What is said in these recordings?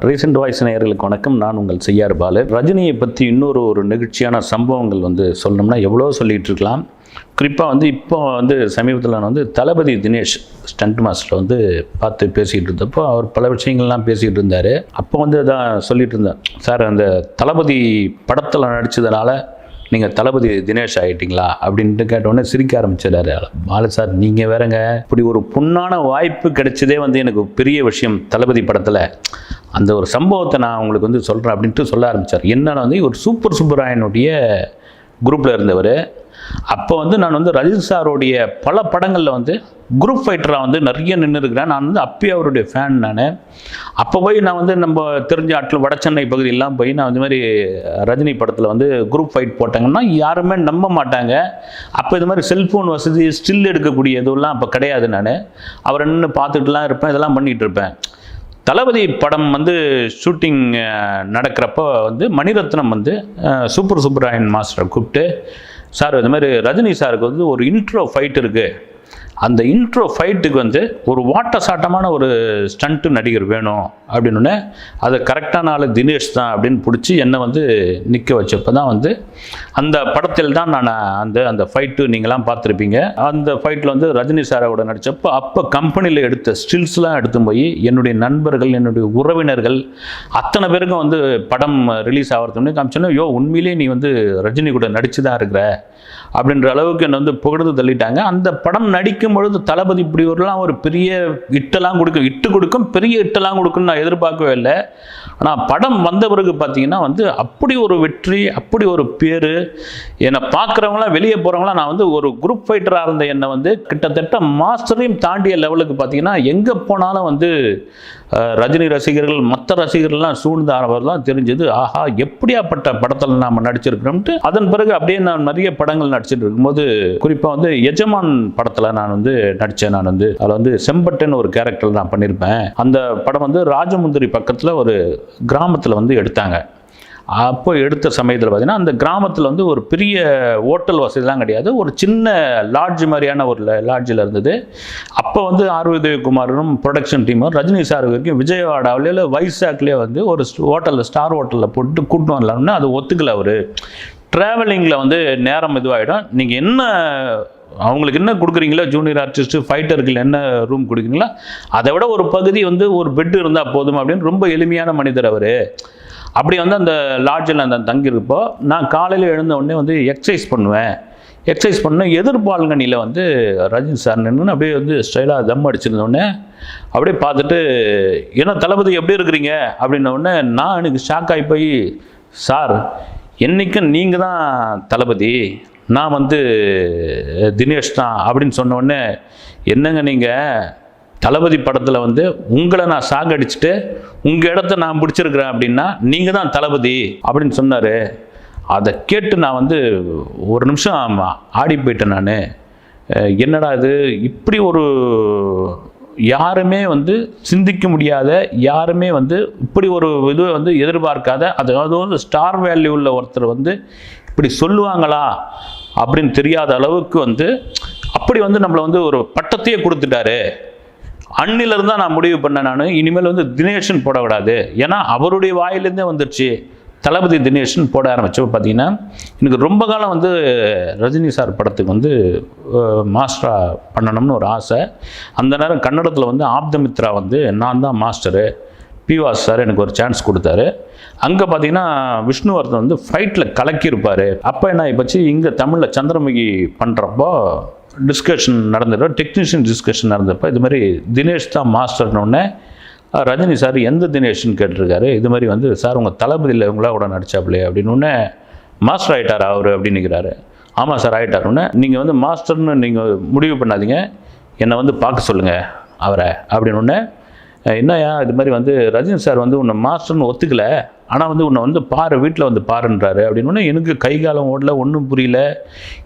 Recent voice நேயர்களுக்கு வணக்கம். நான் உங்கள் செய்யார் பாலு. ரஜினியை பற்றி இன்னொரு ஒரு நிகழ்ச்சியான சம்பவங்கள் வந்து சொல்லணும்னா எவ்வளோ சொல்லிகிட்டு இருக்கலாம். குறிப்பாக வந்து இப்போ வந்து சமீபத்தில் நான் வந்து தளபதி தினேஷ் ஸ்டண்ட் மாஸ்டர் வந்து பார்த்து பேசிகிட்டு இருந்தப்போ அவர் பல விஷயங்கள்லாம் பேசிகிட்டு இருந்தார். அப்போ வந்து தான் சொல்லிகிட்டு இருந்தேன் சார் அந்த தளபதி படத்தில் நடித்ததுனால நீங்கள் தளபதி தினேஷ் ஆகிட்டீங்களா அப்படின்ட்டு கேட்டோடனே சிரிக்க ஆரம்பிச்சிடாரு பாலு சார் நீங்கள் வேறங்க. இப்படி ஒரு புண்ணான வாய்ப்பு கிடைச்சதே வந்து எனக்கு பெரிய விஷயம் தளபதி படத்தில். அந்த ஒரு சம்பவத்தை நான் உங்களுக்கு வந்து சொல்கிறேன் அப்படின்ட்டு சொல்ல ஆரம்பித்தார் என்னென்னா வந்து ஒரு சூப்பர் சுப்பராயனுடைய குரூப்பில் இருந்தவர். அப்போ வந்து நான் வந்து ரஜினி சாருடைய பல படங்களில் வந்து குரூப் ஃபைட்டராக வந்து நிறைய நின்று இருக்கிறேன் நான் வந்து அப்பயே அவருடைய ஃபேன் நான். அப்போ போய் நான் வந்து நம்ம தெரிஞ்ச ஆட்டில் வட சென்னை பகுதியெல்லாம் போய் நான் இந்த மாதிரி ரஜினி படத்தில் வந்து குரூப் ஃபைட் போட்டாங்கன்னா யாருமே நம்ப மாட்டாங்க. அப்போ இது மாதிரி செல்ஃபோன் வசதி ஸ்டில் எடுக்கக்கூடிய இதுவெல்லாம் அப்போ கிடையாது நான். அவரை நின்று பார்த்துட்டுலாம் இருப்பேன் இதெல்லாம் பண்ணிகிட்டு இருப்பேன். தளபதி படம் வந்து ஷூட்டிங் நடக்கிறப்போ வந்து மணிரத்னம் வந்து சூப்பர் சுப்பராயன் மாஸ்டரை கூப்பிட்டு சார் இந்த மாதிரி ரஜினி சாருக்கு வந்து ஒரு இன்ட்ரோ ஃபைட் இருக்குது அந்த இன்ட்ரோ ஃபைட்டுக்கு வந்து ஒரு வாட்ட சாட்டமான ஒரு ஸ்டண்ட்டு நடிகர் வேணும் அப்படின்னு அது கரெக்டான ஆள் தினேஷ் தான் அப்படின்னு பிடிச்சி என்னை வந்து நிற்க வச்சப்போ தான் வந்து அந்த படத்தில் தான் நான் அந்த அந்த ஃபைட்டு நீங்களாம் பார்த்துருப்பீங்க. அந்த ஃபைட்டில் வந்து ரஜினி சாரோட நடித்தப்போ அப்போ கம்பெனியில் எடுத்த ஸ்டில்ஸ்லாம் எடுத்து போய் என்னுடைய நண்பர்கள் என்னுடைய உறவினர்கள் அத்தனை பேருக்கும் வந்து படம் ரிலீஸ் ஆகிறதுன்னு காமிச்சோன்னா யோ உண்மையிலேயே நீ வந்து ரஜினி கூட நடிச்சு தான் இருக்கிற அப்படின்ற அளவுக்கு என்னை வந்து புகழ்ந்து தள்ளிட்டாங்க. அந்த படம் நடிக்கும் பொழுது தளபதி இப்படி ஒருலாம் ஒரு பெரிய இட்டெல்லாம் கொடுக்கும் இட்டு கொடுக்கும் பெரிய இட்டெல்லாம் கொடுக்குன்னு நான் எதிர்பார்க்கவே இல்லை. ஆனால் படம் வந்த பிறகு பார்த்தீங்கன்னா வந்து அப்படி ஒரு வெற்றி அப்படி ஒரு பேர் என்னை பார்க்குறவங்களாம் வெளியே போகிறவங்களாம் நான் வந்து ஒரு குரூப் ஃபைட்டராக இருந்த என்னை வந்து கிட்டத்தட்ட மாஸ்டரையும் தாண்டிய லெவலுக்கு பார்த்தீங்கன்னா எங்கே போனாலும் வந்து ரஜினி ரசிகர்கள் மற்ற ரசிகர்கள்லாம் சூழ்ந்தாரவர்லாம் தெரிஞ்சது. ஆஹா எப்படியாப்பட்ட படத்தில் நாம் நடிச்சிருக்கிறோம்ட்டு அதன் பிறகு அப்படியே நான் நிறைய படங்கள் நடிச்சிட்டு இருக்கும்போது குறிப்பாக வந்து எஜமான் படத்தில் நான் வந்து நடித்தேன் நான் வந்து அதில் வந்து செம்பட்டுன்னு ஒரு கேரக்டர் நான் பண்ணியிருப்பேன் அந்த படம் வந்து ராஜமுந்திரி பக்கத்தில் ஒரு கிராமத்தில் வந்து எடுத்தாங்க. அப்போ எடுத்த சமயத்தில் பார்த்தீங்கன்னா அந்த கிராமத்தில் வந்து ஒரு பெரிய ஹோட்டல் வசதிலாம் கிடையாது. ஒரு சின்ன லாட்ஜ் மாதிரியான ஒரு லாட்ஜில் இருந்தது. அப்போ வந்து ஆர் உதயகுமாரும் ப்ரொடக்ஷன் டீமும் ரஜினி சார் வரைக்கும் விஜயவாடாவிலே இல்லை வைசாக்லேயே வந்து ஒரு ஹோட்டலில் ஸ்டார் ஹோட்டலில் போட்டு கூட்டு வரலாம்னு அது ஒத்துக்கல அவர். ட்ராவலிங்கில் வந்து நேரம் இதுவாகிடும் நீங்கள் என்ன அவங்களுக்கு என்ன கொடுக்குறீங்களோ ஜூனியர் ஆர்டிஸ்ட்டு ஃபைட்டருக்கு என்ன ரூம் கொடுக்குறீங்களோ அதை விட ஒரு பகுதி வந்து ஒரு பெட் இருந்தால் போதும் அப்படின்னு ரொம்ப எளிமையான மனிதர் அவர். அப்படி வந்து அந்த லாட்ஜில் அந்த தங்கியிருப்போ நான் காலையில் எழுந்த உடனே வந்து எக்ஸசைஸ் பண்ணுவேன். எக்ஸசைஸ் பண்ண எதிர்பால்கனியில் வந்து ரஜினி சார் நின்று அப்படியே வந்து ஸ்டைலாக தம் அடிச்சிருந்தோடனே அப்படியே பார்த்துட்டு என்ன தளபதி எப்படி இருக்கிறீங்க? அப்படின்ன உடனே நான் எனக்கு ஷாக் ஆகி போய் சார் என்றைக்கும் நீங்கள் தான் தளபதி. நான் வந்து தினேஷ் தான் அப்படின்னு சொன்னோடனே என்னங்க நீங்கள் தளபதி படத்தில் வந்து உங்களை நான் சாகடிச்சுட்டு உங்கள் இடத்த நான் பிடிச்சிருக்கிறேன் அப்படின்னா நீங்கள் தான் தளபதி அப்படின்னு சொன்னார். அதை கேட்டு நான் வந்து ஒரு நிமிஷம் ஆடி போயிட்டேன் நான். என்னடா இது? இப்படி ஒரு யாருமே வந்து சிந்திக்க முடியாத யாருமே வந்து இப்படி ஒரு இது வந்து எதிர்பார்க்காத அதாவது வந்து ஸ்டார் வேல்யூ உள்ள ஒருத்தர் வந்து இப்படி சொல்லுவாங்களா அப்படின்னு தெரியாத அளவுக்கு வந்து அப்படி வந்து நம்மளை வந்து ஒரு பட்டத்தையே கொடுத்துட்டாரு. அன்னிலிருந்து தான் நான் முடிவு பண்ணேன் நான். இனிமேல் வந்து தினேஷன் போடக்கூடாது. ஏன்னா அவருடைய வாயிலேருந்தே வந்துருச்சு. தளபதி தினேஷன் போட ஆரம்பிச்சப்போ பார்த்தீங்கன்னா எனக்கு ரொம்ப காலம் வந்து ரஜினி சார் படத்துக்கு வந்து மாஸ்டராக பண்ணணும்னு ஒரு ஆசை. அந்த நேரம் கன்னடத்தில் வந்து ஆப்தமித்ரா வந்து நான் தான் மாஸ்டரு பிவாஸ் சார் எனக்கு ஒரு சான்ஸ் கொடுத்தாரு. அங்கே பார்த்தீங்கன்னா விஷ்ணுவர்தன் வந்து ஃபைட்டில் கலக்கியிருப்பார். அப்போ என்ன ஆகிப்போச்சு இங்கே தமிழில் சந்திரமுகி பண்ணுறப்போ டிஸ்கஷன் நடந்துடும் டெக்னீஷியன் டிஸ்கஷன் நடந்தப்போ இது மாதிரி தினேஷ் தான் மாஸ்டர்னோடனே ரஜினி சார் எந்த தினேஷ்னு கேட்டிருக்காரு. இது மாதிரி வந்து சார் உங்கள் தளபதியில் இவங்களா கூட நடிச்சாப்லையே? அப்படின்னு உடனே மாஸ்டர் ஆகிட்டார் அவர்? அப்படின்னு நிற்கிறாரு ஆமாம் சார் ஆகிட்டாருன்னு நீங்கள் வந்து மாஸ்டர்னு நீங்கள் முடிவு பண்ணாதீங்க. என்னை வந்து பார்க்க சொல்லுங்கள் அவரை. அப்படின்னு உடனே என்னய்யா இது மாதிரி வந்து ரஜினி சார் வந்து உன்னை மாஸ்டர்னு ஒத்துக்கலை. ஆனால் வந்து உன்னை வந்து பாரு வீட்டில் வந்து பாருன்றாரு. அப்படின்னு எனக்கு கை காலம் ஓடல ஒன்றும் புரியல.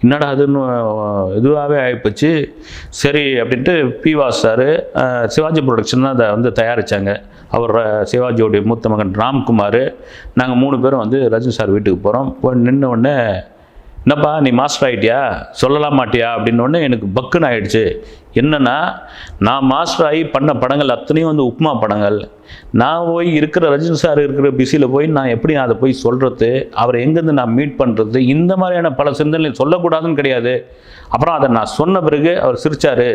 என்னடா அதுன்னு இதுவாகவே ஆகிப்போச்சு சரி அப்படின்ட்டு பி சார் சிவாஜி ப்ரொடக்ஷன் தான் அதை வந்து தயாரித்தாங்க அவர் ர- சிவாஜியோடைய மூத்த மகன் ராம்குமார். நாங்கள் மூணு பேரும் வந்து ரஜினி சார் வீட்டுக்கு போகிறோம் போய் நின்று உடனே என்னப்பா நீ மாஸ்டர் ஆகிட்டியா சொல்லலாம் மாட்டியா அப்படின்னு எனக்கு பக்குன்னு ஆயிடுச்சு. என்னென்னா நான் மாஸ்டர் ஆகி பண்ண படங்கள் அத்தனையும் வந்து உப்மா படங்கள். நான் போய் இருக்கிற ரஜினி சார் இருக்கிற பிஸியில் போய் நான் எப்படி அதை போய் சொல்கிறது அவரை எங்கேருந்து நான் மீட் பண்ணுறது இந்த மாதிரியான பல சிந்தனை சொல்லக்கூடாதுன்னு கிடையாது. அப்புறம் அதை நான் சொன்ன பிறகு அவர் சிரிச்சாரு.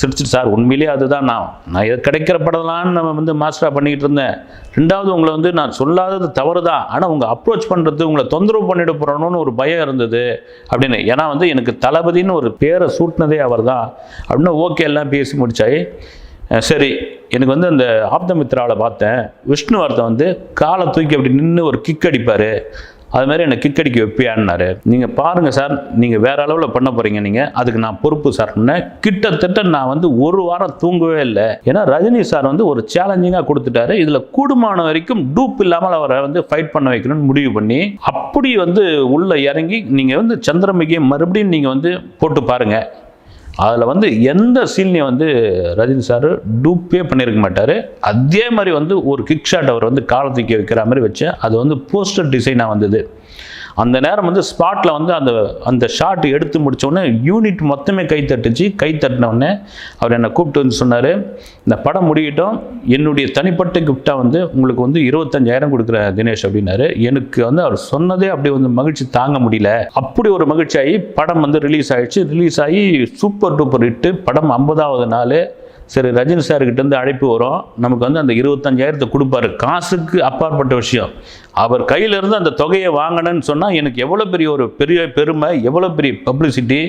சிரிச்சிட்டு சார் உண்மையிலேயே அதுதான் நான் நான் எது கிடைக்கிற படம்லாம் நம்ம வந்து மாஸ்டராக பண்ணிக்கிட்டு இருந்தேன். ரெண்டாவது உங்களை வந்து நான் சொல்லாதது தவறு தான் ஆனால் உங்கள் அப்ரோச் பண்ணுறது உங்களை தொந்தரவு பண்ணிட போகிறோன்னு ஒரு பயம் இருந்தது. அப்படின்னு. ஏன்னா வந்து எனக்கு தளபதின்னு ஒரு பேரை சூட்டினதே அவர் தான் அப்படின்னு ஓகே எல்லாம் பேசி முடித்தாய் சரி எனக்கு வந்து அந்த ஆப்தமித்ராவில் பார்த்தேன். விஷ்ணுவர்தன் வந்து காலை தூக்கி அப்படி நின்று ஒரு கிக் அடிப்பார். அது மாதிரி என்னை கிக் அடிக்க வைப்பியான்னாரு. நீங்கள் பாருங்கள் சார் நீங்கள் வேற அளவில் பண்ண போகிறீங்க நீங்கள் அதுக்கு நான் பொறுப்பு சார் கிட்டத்தட்ட நான் வந்து ஒரு வாரம் தூங்கவே இல்லை. ஏன்னா ரஜினி சார் வந்து ஒரு சேலஞ்சிங்காக கொடுத்துட்டாரு. இதில் கூடுமான வரைக்கும் டூப் இல்லாமல் அவரை வந்து ஃபைட் பண்ண வைக்கணும்னு முடிவு பண்ணி அப்படி வந்து உள்ளே இறங்கி நீங்கள் வந்து சந்திரமுகியை மறுபடியும் நீங்கள் வந்து போட்டு பாருங்கள் அதில் வந்து எந்த சீன்லையும் வந்து ரஜினி சார் டூப்பே பண்ணியிருக்க மாட்டார். அதே மாதிரி வந்து ஒரு கிக் ஷாட் அவர் வந்து காலை தூக்கி வைக்கிற மாதிரி வச்சு அது வந்து போஸ்டர் டிசைனாக வந்தது. அந்த நேரம் வந்து ஸ்பாட்டில் வந்து அந்த அந்த ஷாட் எடுத்து முடித்தோடனே யூனிட் மொத்தமே கை தட்டுச்சு. கை தட்டினவுடனே அவர் என்னை கூப்பிட்டு வந்து சொன்னார் இந்த படம் முடியட்டும். என்னுடைய தனிப்பட்ட கிஃப்டாக வந்து உங்களுக்கு வந்து இருபத்தஞ்சாயிரம் கொடுக்குற தினேஷ் அப்படின்னாரு. எனக்கு வந்து அவர் சொன்னதே அப்படி வந்து மகிழ்ச்சி தாங்க முடியல. அப்படி ஒரு மகிழ்ச்சி ஆகி படம் வந்து ரிலீஸ் ஆகிடுச்சு ரிலீஸ் ஆகி சூப்பர் டூப்பர் ஹிட்டு படம் ஐம்பதாவது நாள். சரி ரஜினி சார்கிட்ட இருந்து அழைப்பு வரும். நமக்கு வந்து அந்த இருபத்தஞ்சாயிரத்தை கொடுப்பாரு. காசுக்கு அப்பாற்பட்ட விஷயம். அவர் கையிலேருந்து அந்த தொகையை வாங்கினேன்னு சொன்னால் எனக்கு எவ்வளோ பெரிய ஒரு பெரிய பெருமை எவ்வளோ பெரிய பப்ளிசிட்டி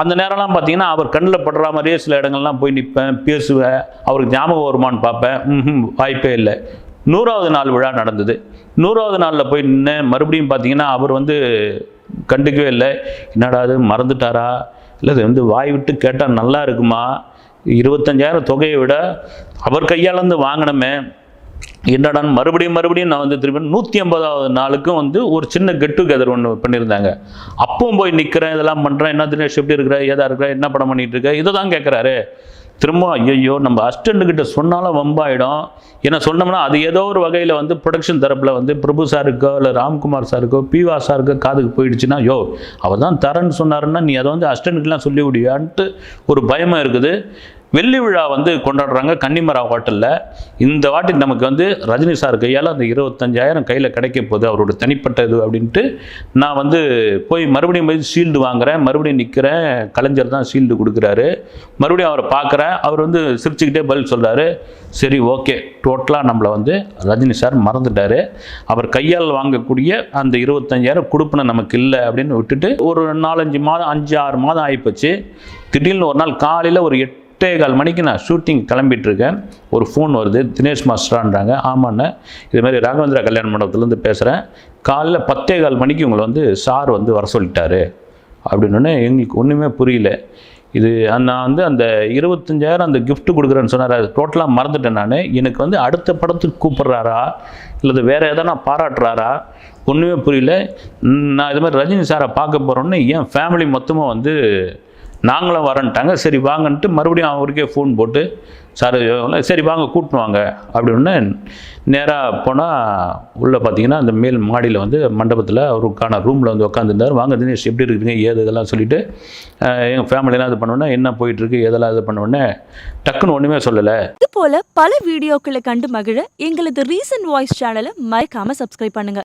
அந்த நேரம்லாம் பார்த்தீங்கன்னா அவர் கண்ணில் படுற மாதிரியே சில இடங்கள்லாம் போய் நிற்பேன் பேசுவேன். அவருக்கு ஞாபகம் வருமான்னு பார்ப்பேன். வாய்ப்பே இல்லை. நூறாவது நாள் விழா நடந்தது. நூறாவது நாளில் போய் நின்று மறுபடியும் பார்த்தீங்கன்னா அவர் வந்து கண்டுக்கவே இல்லை. என்னடா அது மறந்துட்டாரா? இல்லை வந்து வாய் விட்டு கேட்டால் நல்லா இருக்குமா? இருபத்தஞ்சாயிரம் தொகையை விட அவர் கையாலேருந்து வாங்கினமே. என்னடான்னு மறுபடியும் மறுபடியும் நான் வந்து திரும்பி நூற்றி ஐம்பதாவது நாளுக்கும் வந்து ஒரு சின்ன கெட் டுகெதர் ஒன்று பண்ணியிருந்தாங்க. அப்பவும் போய் நிற்கிறேன் இதெல்லாம் பண்ணுறேன் என்ன தினேஷ் எப்படி இருக்கிற ஏதா இருக்கிற என்ன படம் பண்ணிட்டு இருக்க? இதை தான் கேட்குறாரு திரும்ப ஐயோ நம்ம அசிஸ்டண்ட் கிட்ட சொன்னாலும் வம்பாயிடும். ஏன்னா சொன்னோம்னா அது ஏதோ ஒரு வகையில் வந்து ப்ரொடக்ஷன் தரப்பில் வந்து பிரபு சாருக்கோ இல்லை ராம்குமார் சாருக்கோ பிவா சாருக்கோ காதுக்கு போயிடுச்சுன்னா யோ அவர் தான் தரேன்னு சொன்னாருன்னா நீ அதை வந்து அசிஸ்டண்ட்டுக்கெலாம் சொல்லி விடுவியான்ட்டு ஒரு பயமாக இருக்குது. வெள்ளி விழா வந்து கொண்டாடுறாங்க கன்னிமரா ஹோட்டலில். இந்த வாட்டி நமக்கு வந்து ரஜினி சார் கையால் அந்த இருபத்தஞ்சாயிரம் கையில் கிடைக்க போகுது. அவரோட தனிப்பட்ட இது அப்படின்ட்டு நான் வந்து போய் மறுபடியும் போய் ஷீல்டு வாங்குறேன். மறுபடியும் நிற்கிறேன் கலைஞர் தான் ஷீல்டு கொடுக்குறாரு. மறுபடியும் அவரை பார்க்குறேன். அவர் வந்து சிரிச்சுக்கிட்டே பதில் சொல்கிறாரு சரி ஓகே. டோட்டலாக நம்மளை வந்து ரஜினி சார் மறந்துட்டார். அவர் கையால் வாங்கக்கூடிய அந்த இருபத்தஞ்சாயிரம் கொடுப்பின நமக்கு இல்லை அப்படின்னு விட்டுட்டு ஒரு நாலஞ்சு மாதம் அஞ்சு ஆறு மாதம் ஆகிப்போச்சு திடீர்னு ஒரு நாள் காலையில் ஒரு எட்டு எட்டே கால் மணிக்கு நான் ஷூட்டிங் கிளம்பிட்டுருக்கேன். ஒரு ஃபோன் வருது தினேஷ் மாஸ்டரான்றாங்க. ஆமாண்ணே. இது மாதிரி ராகவேந்திரா கல்யாண மண்டபத்துலேருந்து பேசுகிறேன் காலைல பத்தே கால் மணிக்கு உங்களை வந்து சார் வந்து வர சொல்லிட்டாரு. அப்படின்னோடனே எங்களுக்கு ஒன்றுமே புரியல. இது நான் வந்து அந்த இருபத்தஞ்சாயிரம் அந்த கிஃப்ட் கொடுக்குறேன்னு சொன்னார் அது டோட்டலாக மறந்துட்டேன் நான். எனக்கு வந்து அடுத்த படத்துக்கு கூப்பிட்றாரா இல்லை வேறு எதனா பாராட்டுறாரா ஒன்றுமே புரியல. நான் இது மாதிரி ரஜினி சாரை பார்க்க போகிறோன்னு என் ஃபேமிலி மொத்தமாக வந்து நாங்களும் வரேன்ட்டாங்க. சரி வாங்கன்ட்டு மறுபடியும் அவருக்கே ஃபோன் போட்டு சார் சரி வாங்க கூட்டின்னு வாங்க. அப்படின்னு நேராக போனால் உள்ளே பார்த்தீங்கன்னா அந்த மேல் மாடியில் வந்து மண்டபத்தில் அவருக்கான ரூமில் வந்து உட்காந்துருந்தார் வாங்க தினேஷ் எப்படி இருக்குதுங்க ஏது இதெல்லாம் சொல்லிவிட்டு எங்கள் ஃபேமிலியெல்லாம் இது பண்ணோன்னே என்ன போயிட்டுருக்கு? எதெல்லாம் இது பண்ணோடனே டக்குன்னு ஒன்றுமே சொல்லலை. இது போல் பல வீடியோக்களை கண்டு மகிழ எங்களது ரீசன்ட் வாய்ஸ் சேனலை மறக்காம சப்ஸ்கிரைப் பண்ணுங்கள்